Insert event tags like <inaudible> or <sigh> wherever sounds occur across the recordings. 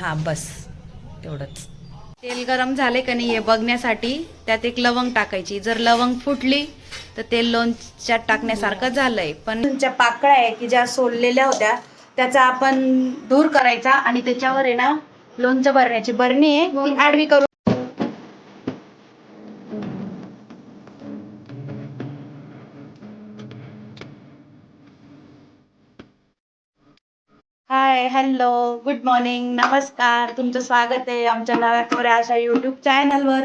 हां बस. तेवढंच तेल गरम झाले का नाही हे बघण्यासाठी त्यात एक लवंग टाकायची. जर लवंग फुटली तर तेल लोणच्यात टाकण्यासारखं झालंय. पण तुमच्या पाकळ्या आहे की ज्या सोललेल्या होत्या त्याचा आपण दूर करायचा आणि त्याच्यावर आहे ना लोणचं भरण्याची बरणी आहे ती आडवी करून हाय हॅलो गुड मॉर्निंग नमस्कार तुमचं स्वागत आहे आमच्या नव्या कोऱ्या अशा युट्यूब चॅनलवर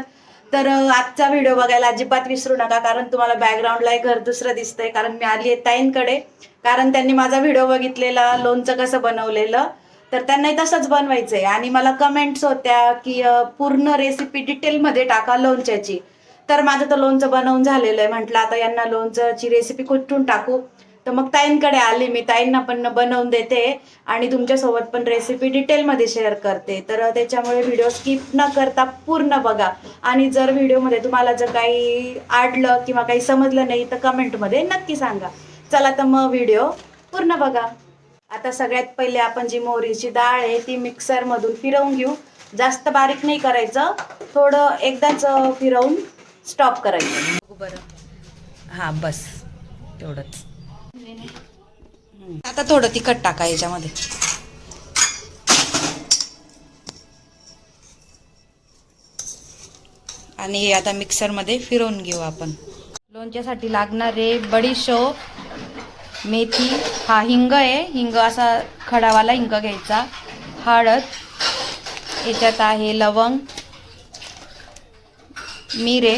तर आजचा व्हिडिओ बघायला अजिबात विसरू नका कारण तुम्हाला बॅकग्राऊंडला एक घर दुसरं दिसतंय कारण मी आली आहे ताईंकडे. कारण त्यांनी माझा व्हिडिओ बघितलेला लोणचं कसं बनवलेलं तर त्यांनाही तसंच बनवायचंय. आणि मला कमेंट्स होत्या की पूर्ण रेसिपी डिटेलमध्ये टाका लोणच्याची. तर माझं तर लोणचं बनवून झालेलं आहे. म्हटलं आता यांना लोणच्याची रेसिपी कुठून टाकू? तर मग ताईंकडे आले मी. ताईंना पण बनवून देते आणि तुमच्यासोबत पण रेसिपी डिटेलमध्ये शेअर करते. तर त्याच्यामुळे व्हिडिओ स्किप न करता पूर्ण बघा. आणि जर व्हिडिओमध्ये तुम्हाला जर काही आडलं किंवा काही समजलं नाही तर कमेंटमध्ये नक्की सांगा. चला तर मग व्हिडिओ पूर्ण बघा. आता सगळ्यात पहिले आपण जी मोहरीची डाळ आहे ती मिक्सरमधून फिरवून घेऊ. जास्त बारीक नाही करायचं. थोडं एकदाच फिरवून स्टॉप करायचं. बरं. हां बस. तेवढंच आता थोडं तिखट टाका याच्यामध्ये. आणि हे आता मिक्सरमध्ये फिरवून घेऊ आपण. लोणच्यासाठी लागणारे बडीशोप मेथी हा हिंग आहे. हिंग असा खडावाला हिंग घ्यायचा. हळद याच्यात आहे लवंग मिरे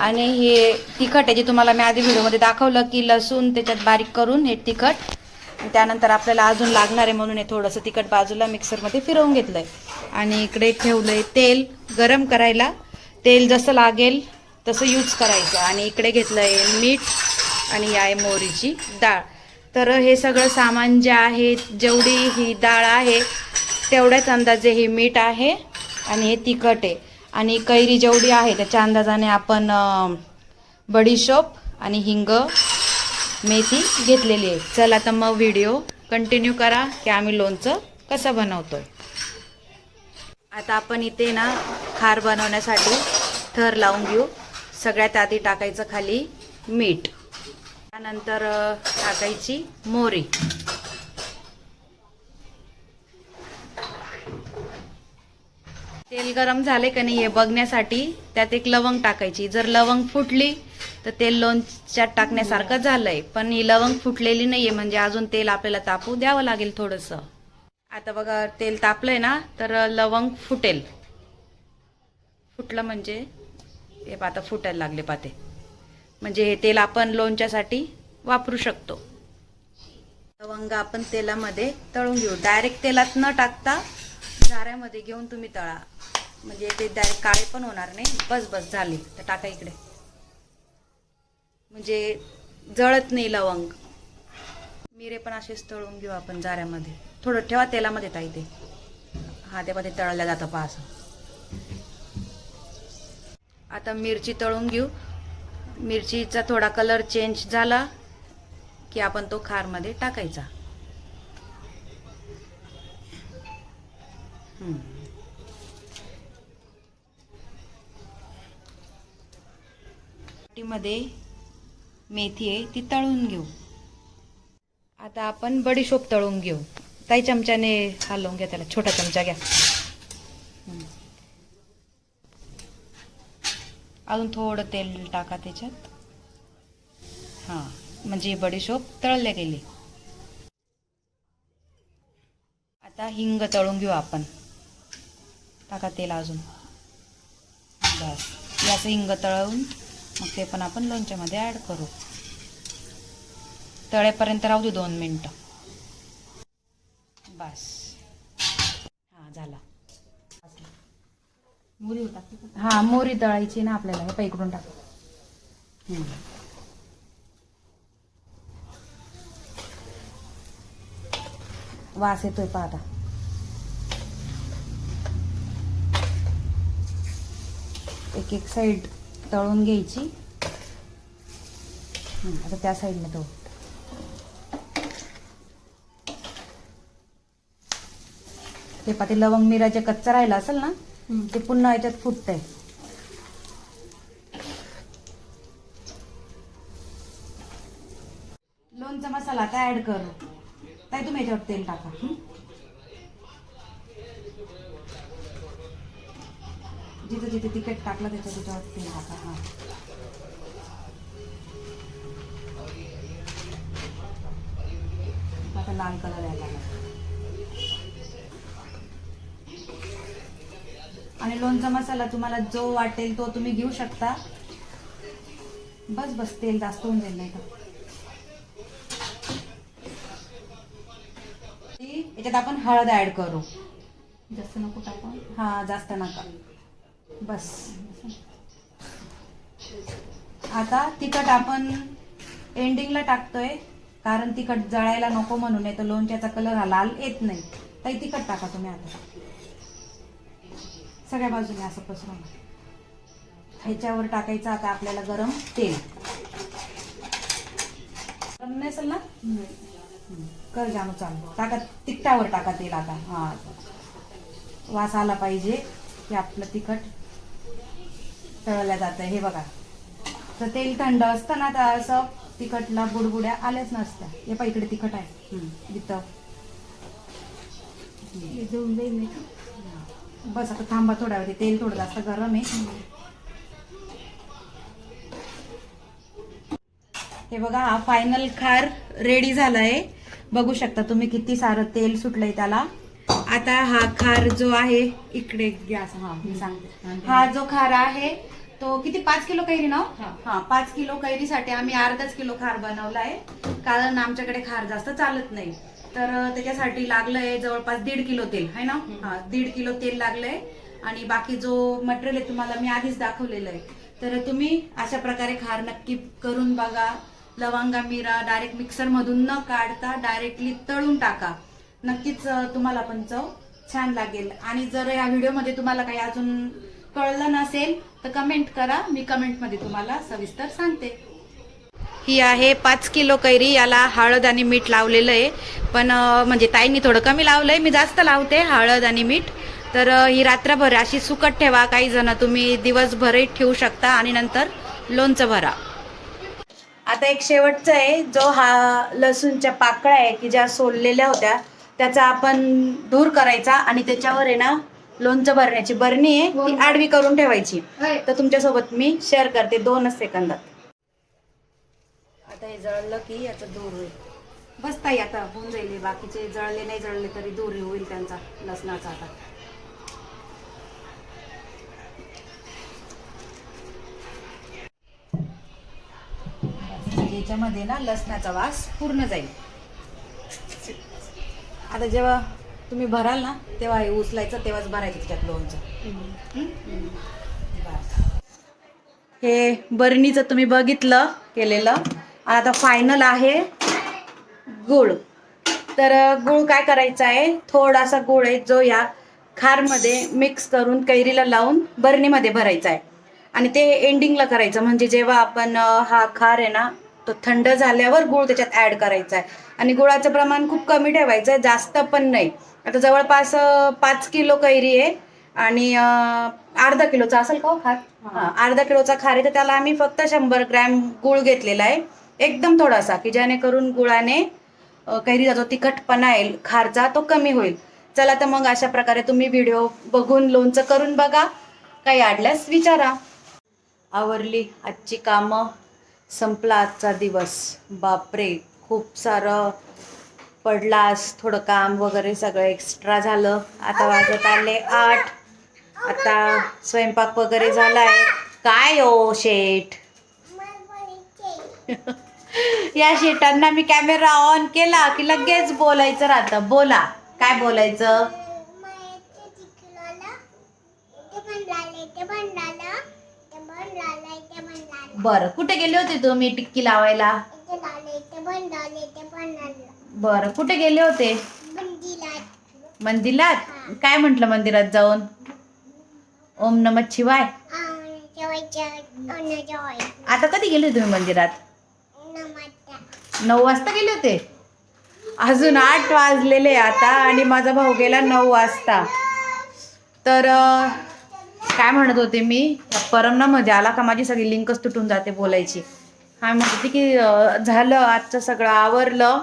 आणि हे तिखट आहे जे तुम्हाला मी आधी व्हिडिओमध्ये दाखवलं की लसूण त्याच्यात बारीक करून हे तिखट त्यानंतर आपल्याला अजून लागणार आहे म्हणून हे थोडंसं तिखट बाजूला मिक्सरमध्ये फिरवून घेतलं आहे आणि इकडे ठेवलं आहे तेल गरम करायला. तेल जसं लागेल तसं यूज करायचं. आणि इकडे घेतलं आहे मीठ आणि या आहे मोहरीची डाळ. तर हे सगळं सामान जे आहे जेवढी ही डाळ आहे तेवढ्याच अंदाजे हे मीठ आहे आणि हे तिखट आहे. आणि कैरी जेवढी आहे त्याच्या अंदाजाने आपण बडीशोप आणि हिंग मेथी घेतलेली आहे. चला तर मग व्हिडिओ कंटिन्यू करा की आम्ही लोणचं कसं बनवतोय. आता आपण इथे ना खार बनवण्यासाठी थर लावून घेऊ. सगळ्यात आधी टाकायचं खाली मीठ. त्यानंतर टाकायची मोरी तेल गरम झाले का नाही हे बघण्यासाठी त्यात एक लवंग टाकायची. जर लवंग फुटली तर तेल लोणच्यात टाकण्यासारखं झालंय. पण ही लवंग फुटलेली नाहीये म्हणजे अजून तेल आपल्याला तापू द्यावं लागेल थोडंसं. आता बघा तेल तापलंय ना तर लवंग फुटेल. फुटलं म्हणजे हे पहा आता फुटायला लागले पाते. म्हणजे हे तेल आपण लोणच्यासाठी वापरू शकतो. लवंग आपण तेलामध्ये तळून घेऊ. डायरेक्ट तेलात न टाकता झाऱ्यामध्ये घेऊन तुम्ही तळा. म्हणजे ते डायरेक्ट काळे पण होणार नाही बस बस झाली. तर टाका इकडे. म्हणजे जळत नाही लवंग. मिरे पण असेच तळून घेऊ आपण जाऱ्यामध्ये. थोडं ठेवा तेलामध्ये ताई ते. हा तेव्हा ते तळल्या जातं पास आता मिरची तळून घेऊ. मिरचीचा थोडा कलर चेंज झाला की आपण तो खारमध्ये टाकायचा. मध्ये मेथी आहे ती तळून घेऊ. आता आपण बडीशोप तळून घेऊ. ताई चमच्याने हलवून घ्या त्याला छोटा चमचा घ्या. अजून थोडं तेल टाका त्याच्यात. हां म्हणजे बडीशोप तळल्या गेली. आता हिंग तळून घेऊ आपण. टाका तेल अजून. बस याचं हिंग तळून. मग ते पण आपण लोणच्यामध्ये ॲड करू. तळेपर्यंत राहू दे दोन मिनटं. बस. हां झाला. मोरी? हा मोरी तळायची ना आपल्याला. हे पैकडून टाक. वास येतोय पहा आता. एक एक साईड तळून घ्यायची. आता त्या साईडने तळू. ते पा ते लवंग मिराचे कच्चा राहिला असेल ना ते पुन्हा याच्यात फुटतंय. लोणचा मसाला आता ऍड करू. ताई तुम्ही याच्यावर तेल टाका. जिथं जिथे तिखट टाकलं त्याच्या त्याच्यावर तेल टाका हा. आता लाल कलर यायला. आणि लोणचा मसाला तुम्हाला जो वाटेल तो तुम्ही घेऊ शकता. बस बस तेल जास्त होऊन जाईल नाही का? याच्यात आपण हळद ऍड करू. जास्त नको टाका. हा जास्त नका. बस. आता तिखट आपण एंडिंगला टाकतोय कारण तिखट जळायला नको म्हणून नाही तर लोणच्याचा कलर हा लाल येत नाही. तर तिखट टाका तुम्ही आता. सगळ्या बाजूने असं पसरून. ह्याच्यावर टाकायचं आता आपल्याला गरम तेल. गरम नाही असेल ना? कर जाणू चालू. टाका तिखटावर टाका तेल आता. हा. वास आला पाहिजे की आपलं तिखट तळलं जातं हे बघा. तर तेल थंड असतं ना तर असं तिखटला बुडबुड्या आल्याच नसत्या. हे पा इकडे तिखट आहे. इथं. हे बस आता थांबा थोड्या वेळ तेल थोडं जास्त गरम आहे. हे बघा हा फायनल खार रेडी झालाय. बघू शकता तुम्ही किती सारं तेल सुटलंय त्याला. आता हा खार जो आहे इकडे गॅस हा मी सांगते. हा जो खार आहे तो किती? पाच किलो कैरी ना? हा. हा पाच किलो कैरीसाठी आम्ही अर्धाच किलो खार बनवलाय कारण आमच्याकडे खार जास्त चालत नाही. तर त्याच्यासाठी लागलंय जवळपास दीड किलो तेल है ना? हा दीड किलो तेल लागलंय. आणि बाकी जो मटेरियल आहे तुम्हाला मी आधीच दाखवलेलं आहे. तर तुम्ही अशा प्रकारे खार नक्की करून बघा. लवंगा मिरा डायरेक्ट मिक्सर मधून न काढता डायरेक्टली तळून टाका. नक्कीच तुम्हाला पण चव छान लागेल. आणि जर या व्हिडिओमध्ये तुम्हाला काही अजून कळलं नसेल तर कमेंट करा. मी कमेंटमध्ये तुम्हाला सविस्तर सांगते. ही आहे पाच किलो कैरी. याला हळद आणि मीठ लावलेलं आहे. पण म्हणजे ताईंनी थोडं कमी लावलंय. मी जास्त लावते हळद आणि मीठ. तर ही रात्रभर अशी सुकट ठेवा. काही जण तुम्ही दिवसभरही ठेवू शकता. आणि नंतर लोणचं भरा. आता एक शेवटचा आहे. जो हा लसूणच्या पाकळ्या आहे की ज्या सोललेल्या होत्या त्याचा आपण धूर करायचा आणि त्याच्यावर आहे ना लोणचं भरण्याची बरणी आहे ती आडवी करून ठेवायची. तर तुमच्यासोबत मी शेअर करते दोनच सेकंदात. आता हे जळलं की याचा दूर होईल. बस ताई आता होऊन जाईल हे. बाकीचे जळले नाही जळले तरी दूर होईल त्यांचा लसणाचा आता. बस, याच्यामध्ये ना लसणाचा वास पूर्ण जाईल. आता जेव्हा तुम्ही भराल ना तेव्हा हे उचलायचं तेव्हाच भरायचं त्याच्यात लोणचं. हे बरणीचं तुम्ही बघितलं केलेलं. आता फायनल आहे गुळ. तर गुळ काय करायचं आहे? थोडासा गुळ आहे जो या खारमध्ये मिक्स करून कैरीला लावून बरणीमध्ये भरायचा आहे. आणि ते एंडिंगला करायचं म्हणजे जेव्हा आपण हा खार आहे ना तो थंड झाल्यावर गुळ त्याच्यात ऍड करायचा आहे आणि गुळाचं प्रमाण खूप कमी ठेवायचं आहे जास्त पण नाही. आता जवळपास पाच किलो कैरी आहे आणि अर्धा किलोचा असेल का हो खार? हा, अर्धा किलोचा खार आहे तर त्याला आम्ही फक्त शंभर ग्रॅम गुळ घेतलेला आहे. एकदम थोडासा की जेणेकरून गुळाने अ, कैरीचा जो तिखटपणा आहे खारचा तो कमी होईल. चला तर मग अशा प्रकारे तुम्ही व्हिडिओ बघून लोणचं करून बघा. काही अडल्यास विचारा. आवरली आजची कामं. संपला आजचा दिवस. बापरे खूप सारं पडलास थोडं काम वगैरे सगळं एक्स्ट्रा झालं. आता वाजत आले आठ. आता स्वयंपाक वगैरे झाला आहे काय ओ शेठ? <laughs> या शेटांना मी कॅमेरा ऑन केला की लगेच बोलायचं राहतं. बोला काय बोलायचं? बरं कुठे गेले होते तुम्ही टिक्की लावायला? बरं कुठे गेले होते? मंदिरात. काय म्हंटल मंदिरात जाऊन? ओम नम शिवाय? आता कधी गेले तुम्ही मंदिरात? नऊ वाजता गेले होते? अजून आठ वाजलेले आता आणि माझा भाऊ गेला नऊ वाजता. तर काय म्हणत होते मी? परमना परमनामध्ये आला का माझी सगळी लिंकच तुटून जाते बोलायची. हा म्हणत होते की झालं आजचं सगळं आवरलं.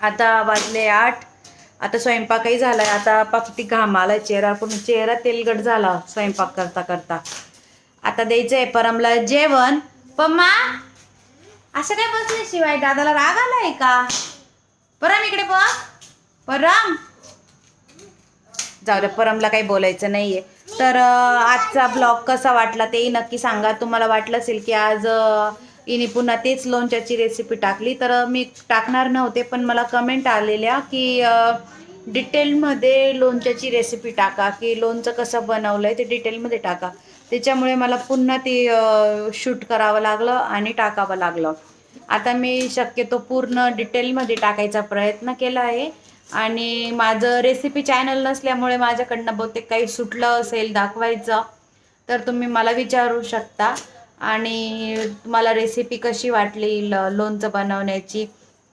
आता वाजले आठ. आता स्वयंपाकही झाला आता पाकटी घाम आला चेहरा. पण चेहरा तेलगट झाला स्वयंपाक करता करता. आता द्यायचंय परमला जेवण. पम्मा असं काय बसले शिवाय? दादाला राग आलाय का? परम इकडे बघ. परम. जाऊ दे परमला काही बोलायचं नाहीये. तर आजचा ब्लॉग कसा वाटला तेही नक्की सांगा. तुम्हाला वाटलं असेल की आज इने पुन्हा तेच लोणच्याची रेसिपी टाकली. तर मी टाकणार नव्हते पण मला कमेंट आलेल्या की डिटेलमध्ये लोणच्याची रेसिपी टाका की लोणचं कसं बनवलं आहे ते डिटेलमध्ये टाका. त्याच्यामुळे मला पुन्हा ते शूट करावं लागलं आणि टाकावं लागलं. आता मी शक्यतो पूर्ण डिटेलमध्ये टाकायचा प्रयत्न केला आहे. आणि माझं रेसिपी चॅनल नसल्यामुळे माझ्याकडनं बहुतेक काही सुटलं असेल दाखवायचं तर तुम्ही मला विचारू शकता. आणि तुम्हाला रेसिपी कशी वाटली ल लोणचं बनवण्याची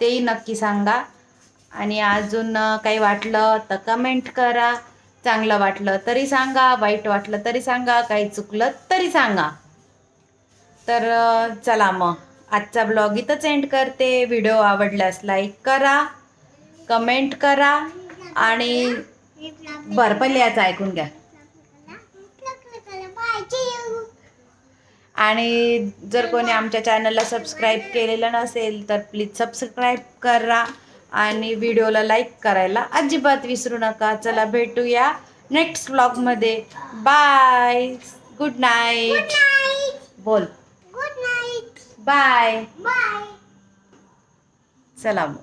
तेही नक्की सांगा. आणि अजून काही वाटलं तर कमेंट करा. चांगलं वाटलं तरी सांगा वाईट वाटलं तरी सांगा काही चुकलं तरी सांगा. तर चला मग. आजचा ब्लॉग इथंच एंड करते. व्हिडिओ आवडल्यास लाईक करा. कमेंट करा आणि बरं पहिले याचं ऐकून घ्या. आणि जर कोणी आमच्या चॅनलला सबस्क्राईब केलेलं नसेल तर प्लीज सबस्क्राईब करा आणि व्हिडिओला लाईक करायला अजिबात विसरू नका. चला भेटूया नेक्स्ट ब्लॉगमध्ये बाय गुड नाईट बोल. बाय चला मग.